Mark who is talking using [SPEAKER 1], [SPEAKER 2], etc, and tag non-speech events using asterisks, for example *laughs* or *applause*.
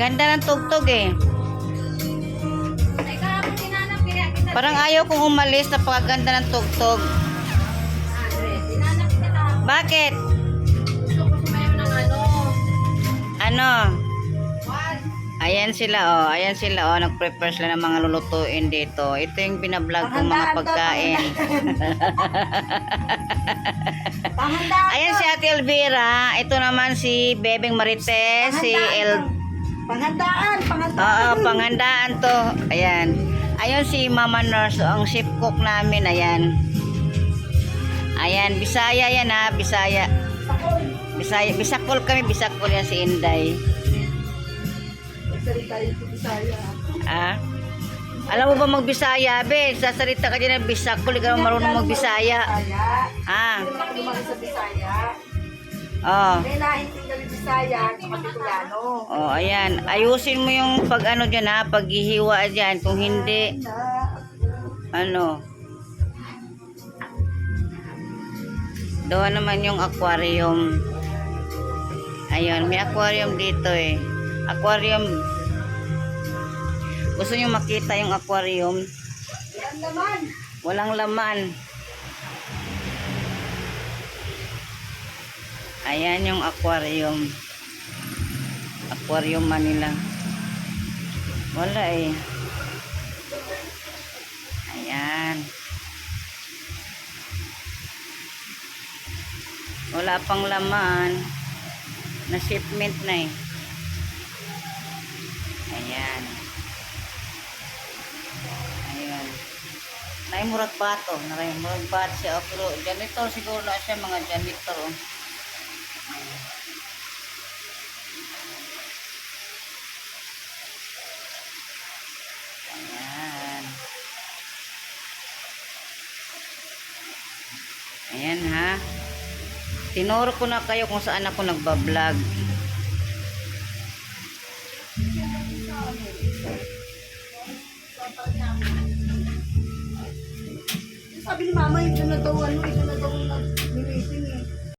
[SPEAKER 1] Ganda ng tugtog eh. Parang ayaw kong umalis. Napakaganda ng tugtog. Bakit?
[SPEAKER 2] Ano.
[SPEAKER 1] Ayan sila oh. Ayan sila oh. Nag-prepare sila ng mga lulutuin dito. Ito yung binablog kong mga pagkain. *laughs* Ayan si Ate Elvira. Ito naman si Bebeng Marites. Si El...
[SPEAKER 3] Panghandaan, panghandaan.
[SPEAKER 1] Oo, panghandaan to. Ayan. Ayun si Mama Nurse, ang chef cook namin. Ayan. Ayan, Bisaya yan ha, Bisaya. Bisaya, Bisakol kami, Bisakol yan si Inday.
[SPEAKER 3] Salita yung Bisaya.
[SPEAKER 1] Ah? Alam mo ba magbisaya, be? Sasalita ka dyan ng Bisakol, ikaw marunong magbisaya.
[SPEAKER 3] Bisaya.
[SPEAKER 1] Ah,
[SPEAKER 3] Hindi lumaki sa Bisaya.
[SPEAKER 1] Oh.
[SPEAKER 3] May naintindihan Bisaya at Bicolano.
[SPEAKER 1] Oh, ayan. Ayusin mo yung pag ano dyan ha, paghihiwa dyan. Kung hindi, ano. Doon naman yung aquarium. Ayun, may aquarium dito eh. Aquarium. Gusto nyo makita yung aquarium?
[SPEAKER 3] Yan naman.
[SPEAKER 1] Walang laman. Ayan yung aquarium. Aquarium Manila. Wala eh. Ayan. Wala pang laman. Na shipment na eh. Ayan. Ayan. Naimurag bato. Naimurag bato siya. Oh, Pero janitor siguro na siya mga janitor. Oh. Ayan. Ayan ha. Tinuro ko na kayo kung saan ako nagbablog.
[SPEAKER 3] Sabi ni Mama, ito na daw, ano, ito na daw nag-meeting eh.